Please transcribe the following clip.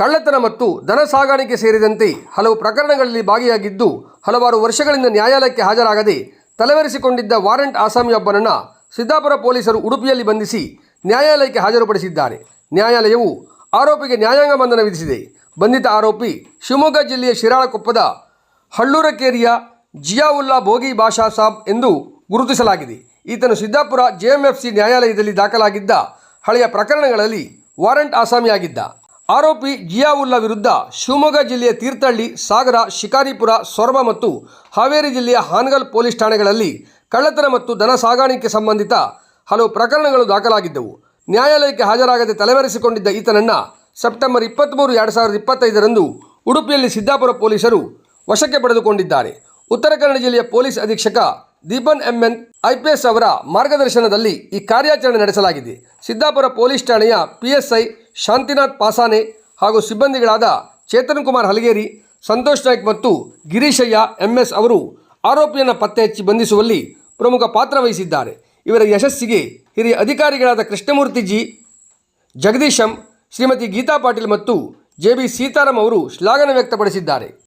ಕಳ್ಳತನ ಮತ್ತು ಧನ ಸಾಗಾಣಿಕೆ ಸೇರಿದಂತೆ ಹಲವು ಪ್ರಕರಣಗಳಲ್ಲಿ ಭಾಗಿಯಾಗಿದ್ದು, ಹಲವಾರು ವರ್ಷಗಳಿಂದ ನ್ಯಾಯಾಲಯಕ್ಕೆ ಹಾಜರಾಗದೆ ತಲೆವರೆಸಿಕೊಂಡಿದ್ದ ವಾರೆಂಟ್ ಆಸಾಮಿಯೊಬ್ಬನನ್ನು ಸಿದ್ದಾಪುರ ಪೊಲೀಸರು ಉಡುಪಿಯಲ್ಲಿ ಬಂಧಿಸಿ ನ್ಯಾಯಾಲಯಕ್ಕೆ ಹಾಜರುಪಡಿಸಿದ್ದಾರೆ. ನ್ಯಾಯಾಲಯವು ಆರೋಪಿಗೆ ನ್ಯಾಯಾಂಗ ಬಂಧನ ವಿಧಿಸಿದೆ. ಬಂಧಿತ ಆರೋಪಿ ಶಿವಮೊಗ್ಗ ಜಿಲ್ಲೆಯ ಶಿರಾಳಕೊಪ್ಪದ ಹಳ್ಳೂರಕೇರಿಯ ಜಿಯಾವುಲ್ಲಾ ಭೋಗಿ ಬಾಷಾ ಸಾಬ್ ಎಂದು ಗುರುತಿಸಲಾಗಿದೆ. ಈತನು ಸಿದ್ದಾಪುರ ಜೆಎಂಎಫ್ಸಿ ನ್ಯಾಯಾಲಯದಲ್ಲಿ ದಾಖಲಾಗಿದ್ದ ಹಳೆಯ ಪ್ರಕರಣಗಳಲ್ಲಿ ವಾರೆಂಟ್ ಆಸಾಮಿಯಾಗಿದ್ದ. ಆರೋಪಿ ಜಿಯಾವುಲ್ಲಾ ವಿರುದ್ಧ ಶಿವಮೊಗ್ಗ ಜಿಲ್ಲೆಯ ತೀರ್ಥಹಳ್ಳಿ, ಸಾಗರ, ಶಿಕಾರಿಪುರ, ಸೊರಬ ಮತ್ತು ಹಾವೇರಿ ಜಿಲ್ಲೆಯ ಹಾನಗಲ್ ಪೊಲೀಸ್ ಠಾಣೆಗಳಲ್ಲಿ ಕಳ್ಳತನ ಮತ್ತು ದನ ಸಾಗಾಣಿಕೆ ಸಂಬಂಧಿತ ಹಲವು ಪ್ರಕರಣಗಳು ದಾಖಲಾಗಿದ್ದವು. ನ್ಯಾಯಾಲಯಕ್ಕೆ ಹಾಜರಾಗದೆ ತಲೆಮರೆಸಿಕೊಂಡಿದ್ದ ಈತನನ್ನು ಸೆಪ್ಟೆಂಬರ್ ಇಪ್ಪತ್ತ್ಮೂರು ಎರಡು ಸಾವಿರದ ಇಪ್ಪತ್ತೈದರಂದು ಉಡುಪಿಯಲ್ಲಿ ಸಿದ್ದಾಪುರ ಪೊಲೀಸರು ವಶಕ್ಕೆ ಪಡೆದುಕೊಂಡಿದ್ದಾರೆ. ಉತ್ತರ ಕನ್ನಡ ಜಿಲ್ಲೆಯ ಪೊಲೀಸ್ ಅಧೀಕ್ಷಕ ದೀಪನ್ ಎಂಎನ್ ಐಪಿಎಸ್ ಅವರ ಮಾರ್ಗದರ್ಶನದಲ್ಲಿ ಈ ಕಾರ್ಯಾಚರಣೆ ನಡೆಸಲಾಗಿದೆ. ಸಿದ್ದಾಪುರ ಪೊಲೀಸ್ ಠಾಣೆಯ ಪಿಎಸ್ಐ ಶಾಂತಿನಾಥ್ ಪಾಸಾನೆ ಹಾಗೂ ಸಿಬ್ಬಂದಿಗಳಾದ ಚೇತನ್ ಕುಮಾರ್ ಹಲಗೇರಿ, ಸಂತೋಷ್ ನಾಯ್ಕ್ ಮತ್ತು ಗಿರೀಶಯ್ಯ ಎಂಎಸ್ ಅವರು ಆರೋಪಿಯನ್ನು ಪತ್ತೆ ಹಚ್ಚಿ ಬಂಧಿಸುವಲ್ಲಿ ಪ್ರಮುಖ ಪಾತ್ರ ವಹಿಸಿದ್ದಾರೆ. ಇವರ ಯಶಸ್ಸಿಗೆ ಹಿರಿಯ ಅಧಿಕಾರಿಗಳಾದ ಕೃಷ್ಣಮೂರ್ತಿ ಜಿ. ಜಗದೀಶಂ, ಶ್ರೀಮತಿ ಗೀತಾ ಪಾಟೀಲ್ ಮತ್ತು ಜೆ. ಬಿ. ಸೀತಾರಾಮ್ ಅವರು ಶ್ಲಾಘನೆ ವ್ಯಕ್ತಪಡಿಸಿದ್ದಾರೆ.